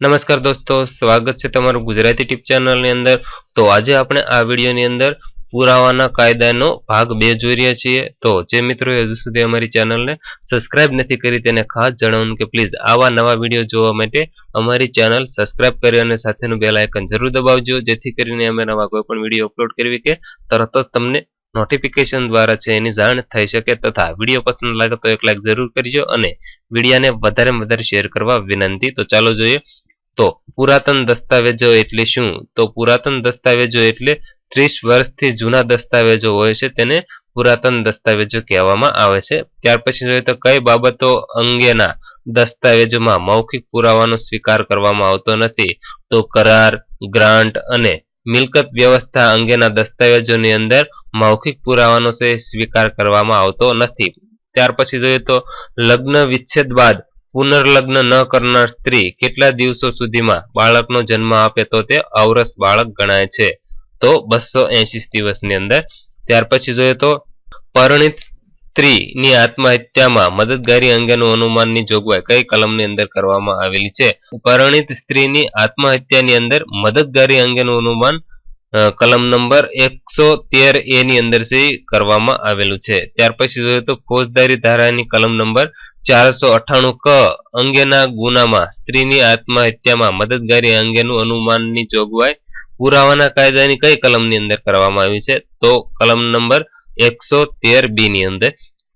નમસ્કાર દોસ્તો, સ્વાગત છે તમારું ગુજરાતી ટીપ ચેનલની અંદર. તો આજે આપણે આ વિડીયોની અંદર પુરાવાના કાયદાનો ભાગ બે જોઈ રહ્યા છીએ. તો જે મિત્રોએ હજુ સુધી અમારી ચેનલને સબસ્ક્રાઇબ નથી કરી તેને ખાસ જણાવવાનું કે પ્લીઝ આવા નવા વીડિયો જોવા માટે અમારી ચેનલ સબસ્ક્રાઇબ કરી અને સાથેનું બેલ આઇકન જરૂર દબાવજો, જેથી કરીને અમે નવા કોઈ પણ વીડિયો અપલોડ કરવી કે તરત જ તમને નોટિફિકેશન દ્વારા છે એની જાણ થઈ શકે તથા વીડિયો પસંદ લાગે તો એક લાઈક જરૂર કરજો અને વિડીયાને વધારે વધારે શેર કરવા વિનંતી. તો ચાલો જોઈએ તો પુરાતન દસ્તાવેજો એટલે શું? તો પુરાતન દસ્તાવેજો એટલે ત્રીસ વર્ષથી જૂના દસ્તાવેજો હોય છે તેને પુરાતન દસ્તાવેજો કહેવામાં આવે છે. ત્યાર પછી જોઈએ તો કઈ બાબતો અંગેના દસ્તાવેજોમાં મૌખિક પુરાવાનો સ્વીકાર કરવામાં આવતો નથી? તો કરાર, ગ્રાન્ટ અને મિલકત વ્યવસ્થા અંગેના દસ્તાવેજોની અંદર મૌખિક પુરાવાનો છે સ્વીકાર કરવામાં આવતો નથી. ત્યાર પછી જોઈએ તો લગ્ન વિચ્છેદ બાદ પુનર્લગ્ન ન કરનાર સ્ત્રી કેટલા દિવસો સુધીમાં બાળકનો જન્મ આપે તો તે અવરસ બાળક ગણાય છે? તો બસો એંશી દિવસની અંદર. ત્યાર પછી જોઈએ તો, પરણિત સ્ત્રીની આત્મહત્યામાં મદદગારી અંગેનું અનુમાનની જોગવાઈ કઈ કલમની અંદર કરવામાં આવેલી છે? પરણિત સ્ત્રીની આત્મહત્યાની અંદર મદદગારી અંગેનું અનુમાન કલમ નંબર એકસો તેર એ ની અંદર કરવામાં આવેલું છે. ત્યાર પછી જોઈએ તો ફોજદારી ધારાની કલમ નંબર ચારસો અઠ્ઠાણું ક અંગેના ગુનામાં સ્ત્રીની આત્મહત્યામાં મદદગારી અંગેનું અનુમાનની જોગવાઈ પુરાવાના કાયદાની કઈ કલમની અંદર કરવામાં આવી છે? તો કલમ નંબર એકસો તેર બી ની અંદર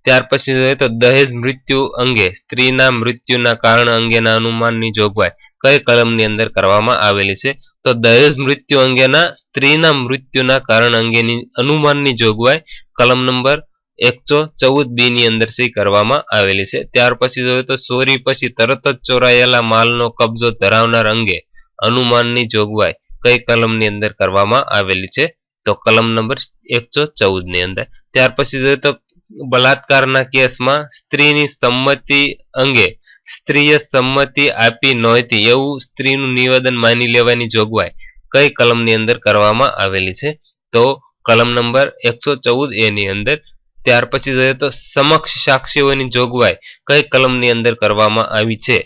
ત્યાર પછી જોઈએ તો દહેજ મૃત્યુ અંગે, સ્ત્રીના મૃત્યુના કારણ અંગેના અનુમાનની જોગવાઈ કઈ કલમની અંદર કરવામાં આવેલી છે? તો દહેજ મૃત્યુ અંગેના, સ્ત્રીના મૃત્યુના કારણ અંગેની અનુમાનની જોગવાઈ કલમ નંબર એકસો ચૌદ બી ની અંદર સહી કરવામાં આવેલી છે. ત્યાર પછી જોઈએ તો ચોરી પછી તરત જ ચોરાયેલા માલનો કબજો ધરાવનાર અંગે અનુમાનની જોગવાઈ કઈ કલમની અંદર કરવામાં આવેલી છે? તો કલમ નંબર એકસો ચૌદની અંદર. ત્યાર પછી જોઈએ તો બલાત્કારના કેસમાં સ્ત્રીની સંમતિ અંગે સ્ત્રીએ સંમતિ આપી નહોતી. એવું સ્ત્રીનું નિવેદન માની લેવાની જોગવાઈ કઈ કલમની અંદર કરવામાં આવેલી છે? તો કલમ નંબર એકસો ચૌદ એની અંદર. ત્યાર પછી જોઈએ તો સમક્ષ સાક્ષીઓની જોગવાઈ કઈ કલમની અંદર કરવામાં આવી છે?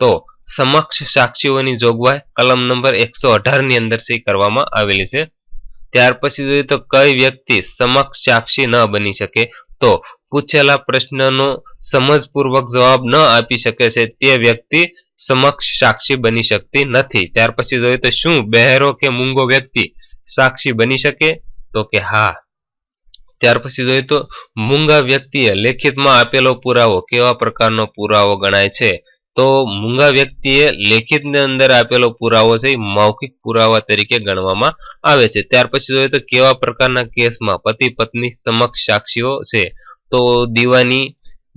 તો સમક્ષ સાક્ષીઓની જોગવાઈ કલમ નંબર એકસો અઢારની અંદર કરવામાં આવેલી છે. ત્યાર પછી જોઈએ તો કઈ વ્યક્તિ સમક્ષ સાક્ષી ન બની શકે તો પૂછેલા પ્રશ્નનો સમજપૂર્વક જવાબ ન આપી શકે છે તે વ્યક્તિ સમક્ષ સાક્ષી બની શકતી નથી. ત્યાર પછી જોઈએ તો શું બહેરો કે મૂંગો વ્યક્તિ સાક્ષી બની શકે? તો કે હા. ત્યાર પછી જોઈએ તો મૂંગા વ્યક્તિએ લેખિતમાં આપેલો પુરાવો કેવા પ્રકારનો પુરાવો ગણાય છે? તો મૂંગા વ્યક્તિએ લેખિતની અંદર આપેલો પુરાવો છે મૌખિક પુરાવા તરીકે ગણવામાં આવે છે. ત્યાર પછી જોઈએ તો કેવા પ્રકારના કેસમાં પતિ પત્ની સમક્ષ સાક્ષીઓ છે? તો દીવાની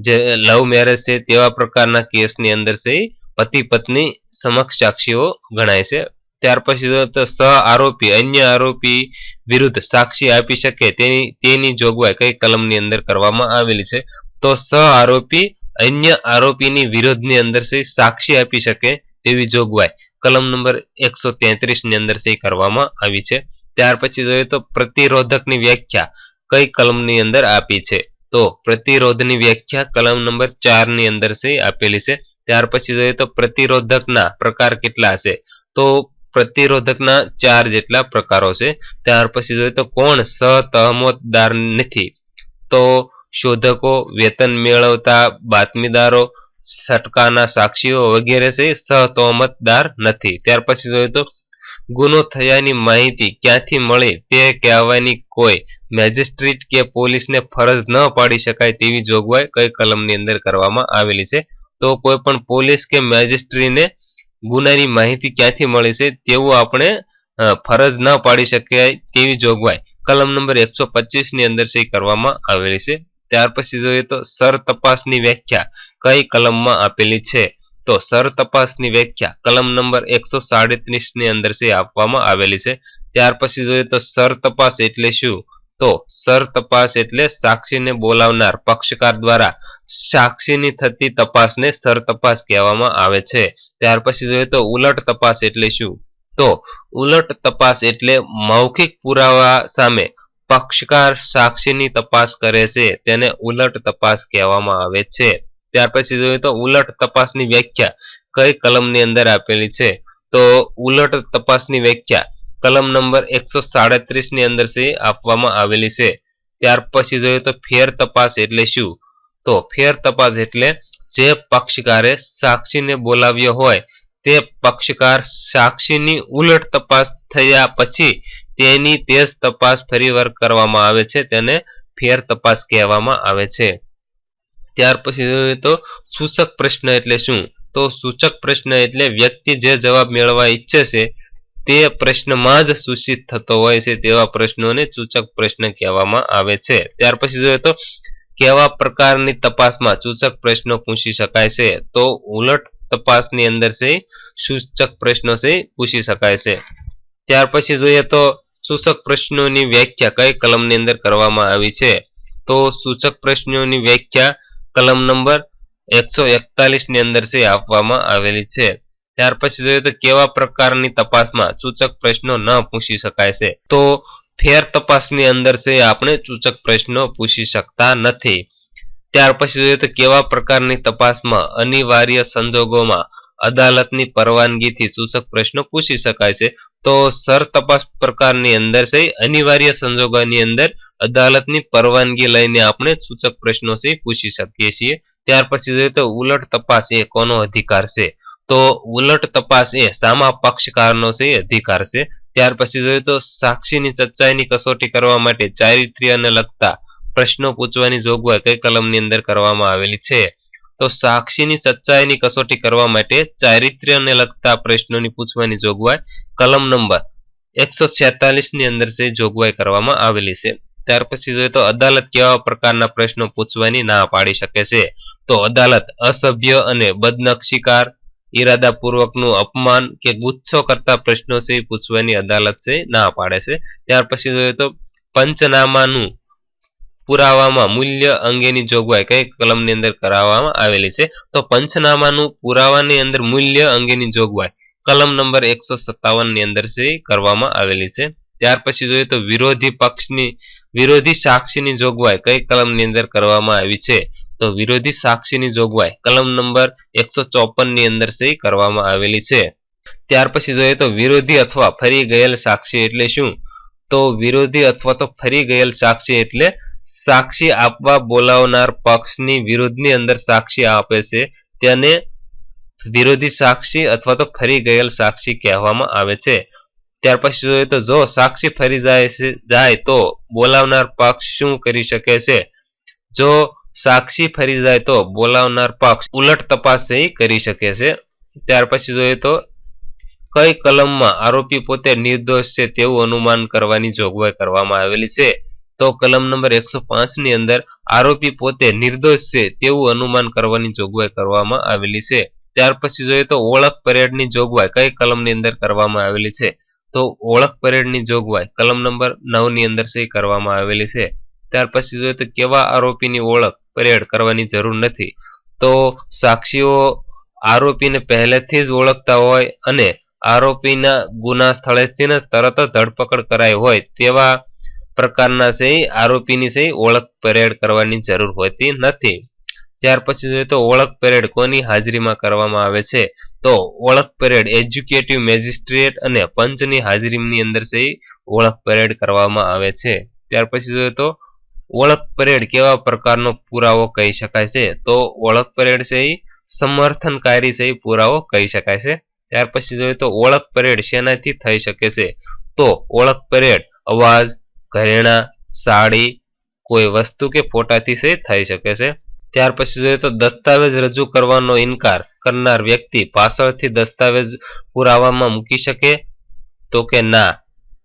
જે લવ મેરેજ છે, તેવા પ્રકારના કેસની અંદર છે પતિ પત્ની સમક્ષ સાક્ષીઓ ગણાય છે. ત્યાર પછી જોઈએ તો સહ આરોપી, અન્ય આરોપી વિરુદ્ધ સાક્ષી આપી શકે તેની તેની જોગવાઈ કઈ કલમની અંદર કરવામાં આવેલી છે? તો સહ આરોપી અન્ય આરોપીની વિરોધની અંદર છે સાક્ષી આપી શકે તેવી જોગવાઈ. કલમ નંબર એકસો ની અંદર છે કરવામાં આવી છે. ત્યાર પછી જોઈએ તો પ્રતિરોધકની વ્યાખ્યા કઈ કલમની અંદર આપી છે? તો પ્રતિરોધની વ્યાખ્યા કલમ નંબર ચારની અંદર છે આપેલી છે. ત્યાર પછી જોઈએ તો પ્રતિરોધકના પ્રકાર કેટલા છે? તો પ્રતિરોધકના ચાર જેટલા પ્રકારો છે. ત્યાર પછી જોઈએ તો કોણ સતમતદાર નથી. તો શોધકો, વેતન મેળવતા બાતમીદારો, સટકાના સાક્ષીઓ વગેરે છે, સહતોમતદાર નથી. ત્યાર પછી જોઈએ તો, ગુનો થયાની માહિતી ક્યાંથી મળે તે કહેવાની કોઈ મેજિસ્ટ્રેટ કે પોલીસને ફરજ ન પાડી શકાય તેવી જોગવાઈ કઈ કલમની અંદર કરવામાં આવેલી છે. તો કોઈ પણ પોલીસ કે મેજિસ્ટ્રીને ગુનાની માહિતી ક્યાંથી મળે છે તેવું આપણે ફરજ ન પાડી શકાય તેવી જોગવાઈ કલમ નંબર એકસો ની અંદર સહી કરવામાં આવેલી છે. ત્યાર પછી જોઈએ તો સર તપાસની વ્યાખ્યા કઈ કલમમાં આપેલી છે? તો સર તપાસની વ્યાખ્યા કલમ નંબર એકસો ની અંદર આપવામાં આવેલી છે. ત્યાર પછી જોઈએ તો સર તપાસ એટલે શું? તો સર તપાસ એટલે સાક્ષીને બોલાવનાર પક્ષકાર દ્વારા સાક્ષીની થતી તપાસને સર તપાસ કહેવામાં આવે છે. ત્યાર પછી જોઈએ તો ઉલટ તપાસ એટલે શું? તો ઉલટ તપાસ એટલે મૌખિક પુરાવા સામે પક્ષકાર સાક્ષીની તપાસ કરે છે, તેને ઉલટ તપાસ કહેવામાં આવે છે. ત્યાર પછી જોઈએ તો ઉલટ તપાસની વ્યાખ્યા કઈ કલમની અંદર આપેલી છે? તો ઉલટ તપાસની વ્યાખ્યા કલમ નંબર એકસો ની અંદર છે, આપવામાં આવેલી છે. ત્યાર પછી જોઈએ તો ફેર તપાસ એટલે શું? તો ફેર તપાસ એટલે જે પક્ષકારે સાક્ષીને બોલાવ્યો હોય, તે પક્ષકાર સાક્ષીની ઉલટ તપાસ થયા પછી તેની તેજ તપાસ ફરીવાર કરવામાં આવે છે, તેને ફેર તપાસ કહેવામાં આવે છે. ત્યાર પછી જોઈએ તો સૂચક પ્રશ્ન એટલે શું? તો સૂચક પ્રશ્ન એટલે વ્યક્તિ જે જવાબ મેળવવા ઈચ્છે છે, તે પ્રશ્નમાં જ સૂચિત થતો હોય છે તેવા પ્રશ્નોને સૂચક પ્રશ્ન કહેવામાં આવે છે. ત્યાર પછી જોઈએ તો કેવા પ્રકારની તપાસમાં સૂચક પ્રશ્નો પૂછી શકાય છે? તો ઉલટ તપાસની અંદર છે, સૂચક પ્રશ્નો છે, પૂછી શકાય છે. ત્યાર પછી જોઈએ તો સૂચક પ્રશ્નોની વ્યાખ્યા કઈ કલમની અંદર કરવામાં આવી છે? તો સૂચક પ્રશ્નોની વ્યાખ્યા કલમ નંબર એકસો ની અંદર છે, આપવામાં આવેલી છે. ત્યાર પછી જોઈએ તો કેવા પ્રકારની તપાસમાં સૂચક પ્રશ્નો ન પૂછી શકાય છે? તો ફેર તપાસની અંદર છે, આપણે સૂચક પ્રશ્નો પૂછી શકતા નથી. ત્યાર પછી જોઈએ તો કેવા પ્રકારની તપાસમાં અનિવાર્ય સંજોગોમાં અદાલતની પરવાનગીથી સૂચક પ્રશ્નો પૂછી શકાય છે. તો સર, તપાસ પ્રકારની અંદર છે, અનિવાર્ય સંજોગોની અંદર અદાલતની પરવાનગી લઈને આપણે સૂચક પ્રશ્નો છે પૂછી શકીએ છીએ. ત્યાર પછી જોઈએ તો ઉલટ તપાસ એ કોનો અધિકાર છે? તો ઉલટ તપાસ એ સામા પક્ષકારનો છે અધિકાર છે. ત્યાર પછી જોઈએ તો સાક્ષીની સચ્ચાઈની કસોટી કરવા માટે ચારિત્ર્યને લગતા પ્રશ્નો પૂછવાની જોગવાઈ કઈ કલમની અંદર કરવામાં આવેલી છે? તો સાક્ષીની સચ્ચાઈની કસોટી કરવા માટે ચારિત્ર્યને લગતા પ્રશ્નોની પૂછવાની જોગવાઈ કલમ નંબર એકસો ની અંદર છે જોગવાઈ કરવામાં આવેલી છે. ત્યાર પછી જોઈએ તો અદાલત કેવા પ્રકારના પ્રશ્નો પૂછવાની ના પાડી શકે છે? તો અદાલત અસભ્ય અને બદનક્ષીકાર, ઈરાદાપૂર્વકનું અપમાન કે ગુચ્છો કરતા પ્રશ્નો છે પૂછવાની અદાલત છે ના પાડે છે. ત્યાર પછી જોઈએ તો પંચનામાનું પુરાવામાં મૂલ્ય અંગેની જોગવાઈ કઈ કલમની અંદર કરાવવામાં આવેલી છે? તો પંચનામાનું પુરાવાની અંદર મૂલ્ય અંગેની જોગવાઈ કલમ નંબર એકસો સત્તાવનની અંદર છે કરવામાં આવેલી છે. ત્યાર પછી જોઈએ તો વિરોધી પક્ષની, વિરોધી સાક્ષીની જોગવાઈ કઈ કલમની અંદર કરવામાં આવી છે? તો વિરોધી સાક્ષીની જોગવાઈ કલમ નંબર એકસો ચોપનની અંદર છે કરવામાં આવેલી છે. ત્યાર પછી જોઈએ તો વિરોધી અથવા ફરી ગયેલ સાક્ષી એટલે શું? તો વિરોધી અથવા તો ફરી ગયેલ સાક્ષી એટલે સાક્ષી આપવા બોલાવનાર પક્ષની વિરુદ્ધની અંદર સાક્ષી આપે છે. તેને વિરોધી સાક્ષી અથવા તો ફરી ગયેલ સાક્ષી કહેવામાં આવે છે. ત્યાર પછી જોઈએ તો જો સાક્ષી ફરી જાય જાય તો બોલાવનાર પક્ષ શું કરી શકે છે? જો સાક્ષી ફરી જાય તો બોલાવનાર પક્ષ ઉલટ તપાસ કરી શકે છે. ત્યાર પછી જોઈએ તો કઈ કલમમાં આરોપી પોતે નિર્દોષ છે તેવું અનુમાન કરવાની જોગવાઈ કરવામાં આવેલી છે. તો કલમ નંબર એકસો ની અંદર આરોપી પોતે નિર્દોષ છે તેવું અનુમાન કરવાની જોગવાઈ કરવામાં આવેલી છે. ત્યાર પછી જોઈએ તો ઓળખ પરેડની જોગવાઈ કઈ કલમની અંદર કરવામાં આવેલી છે? તો ઓળખ પરેડની જોગવાઈ કલમ નંબર નવની અંદર સહી કરવામાં આવેલી છે. ત્યાર પછી જોઈએ તો કેવા આરોપીની ઓળખ પરેડ કરવાની જરૂર નથી? તો સાક્ષીઓ આરોપીને પહેલેથી જ ઓળખતા હોય અને આરોપીના ગુના સ્થળેથી જ તરત ધરપકડ કરાઈ હોય તેવા પ્રકારના છે આરોપીની છે ઓળખ પરેડ કરવાની જરૂર હોતી નથી. ત્યાર પછી જોઈએ તો ઓળખ પરેડ કોની હાજરીમાં કરવામાં આવે છે? તો ઓળખ પરેડ એજ્યુકેટિવ મેજિસ્ટ્રેટ અને પંચની હાજરીની અંદર છે ઓળખ પરેડ કરવામાં આવે છે. ત્યાર પછી જોઈએ તો ઓળખ પરેડ કેવા પ્રકારનો પુરાવો કહી શકાય છે? તો ઓળખ પરેડ છે સમર્થનકારી છે એ પુરાવો કહી શકાય છે. ત્યાર પછી જોઈએ તો ઓળખ પરેડ શેનાથી થઈ શકે છે? તો ઓળખ પરેડ અવાજ ઘરેણા, સાડી, કોઈ વસ્તુ કે ફોટાથી થઈ શકે છે. ત્યાર પછી જોઈએ તો દસ્તાવેજ રજૂ કરવાનો ઇનકાર કરનાર વ્યક્તિ પાછળથી દસ્તાવેજ પુરાવામાં મૂકી શકે તો કે ના.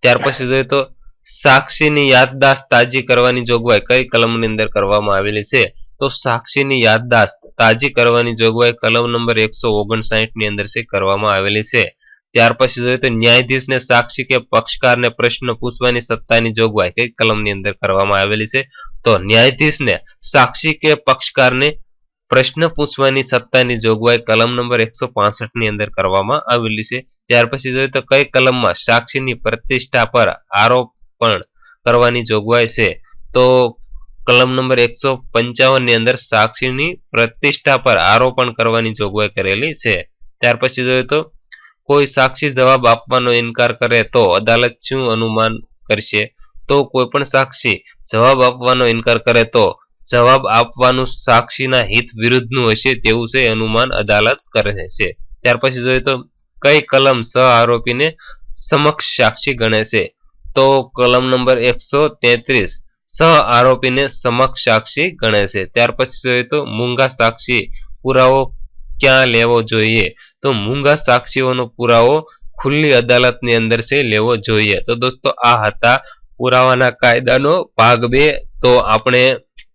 ત્યાર પછી જોઈએ તો સાક્ષીની યાદદાસ્ત તાજી કરવાની જોગવાઈ કઈ કલમની અંદર કરવામાં આવેલી છે? તો સાક્ષીની યાદદાસ્ત તાજી કરવાની જોગવાઈ કલમ નંબર એકસો ઓગણસાઠની અંદર છે કરવામાં આવેલી છે. ત્યાર પછી જોઈએ તો ન્યાયાધીશને સાક્ષી કે પક્ષકારને પ્રશ્ન પૂછવાની સત્તાની જોગવાઈ કઈ કલમની અંદર કરવામાં આવેલી છે? તો ન્યાયાધીશને સાક્ષી કે પક્ષકારને પ્રશ્ન પૂછવાની સત્તાની જોગવાઈ કલમ નંબર એકસો ની અંદર કરવામાં આવેલી છે. ત્યાર પછી જોઈએ તો કઈ કલમમાં સાક્ષીની પ્રતિષ્ઠા પર આરોપણ કરવાની જોગવાઈ છે? તો કલમ નંબર એકસો ની અંદર સાક્ષીની પ્રતિષ્ઠા પર આરોપણ કરવાની જોગવાઈ કરેલી છે. ત્યાર પછી જોઈએ તો કોઈ સાક્ષી જવાબ આપવાનો ઇનકાર કરે તો અદાલત શું અનુમાન કરશે? તો કોઈ પણ સાક્ષી જવાબ આપવાનો ઇનકાર કરે તો જવાબ આપવાનું સાક્ષીના હિત વિરુદ્ધનું હશે તેવું છે અનુમાન અદાલત કરે છે. ત્યાર પછી જોઈએ તો કઈ કલમ સહ આરોપીને સમક્ષ સાક્ષી ગણે છે? તો કલમ નંબર એકસો તેત્રીસ સહ આરોપીને સમક્ષ સાક્ષી ગણે છે. ત્યાર પછી જોઈએ તો મૂંગા સાક્ષી પુરાવો ક્યાં લેવો જોઈએ? તો મૂંગા સાક્ષીઓનો પુરાવો ખુલ્લી અદાલતની અંદર છે, લેવો જોઈએ. તો દોસ્તો, આ હતા પુરાવાના કાયદાનો ભાગ બે. તો આપણે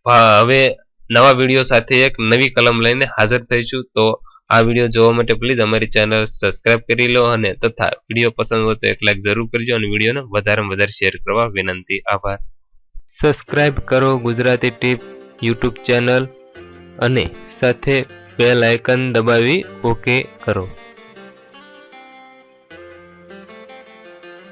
હવે નવા વીડિયો સાથે એક નવી કલમ લઈને હાજર થઈશું. તો આ વીડિયો જોવા માટે પ્લીઝ અમારી ચેનલ સબસ્ક્રાઇબ કરી લો અને તથા વીડિયો પસંદ હોય તો એક લાઈક જરૂર કરજો અને વિડીયોને વધારેમાં વધારે શેર કરવા વિનંતી. આભાર. સબસ્ક્રાઇબ કરો ગુજરાતી ટીપ યુટ્યુબ ચેનલ અને સાથે બેલ આઇકન દબાવી ઓકે કરો.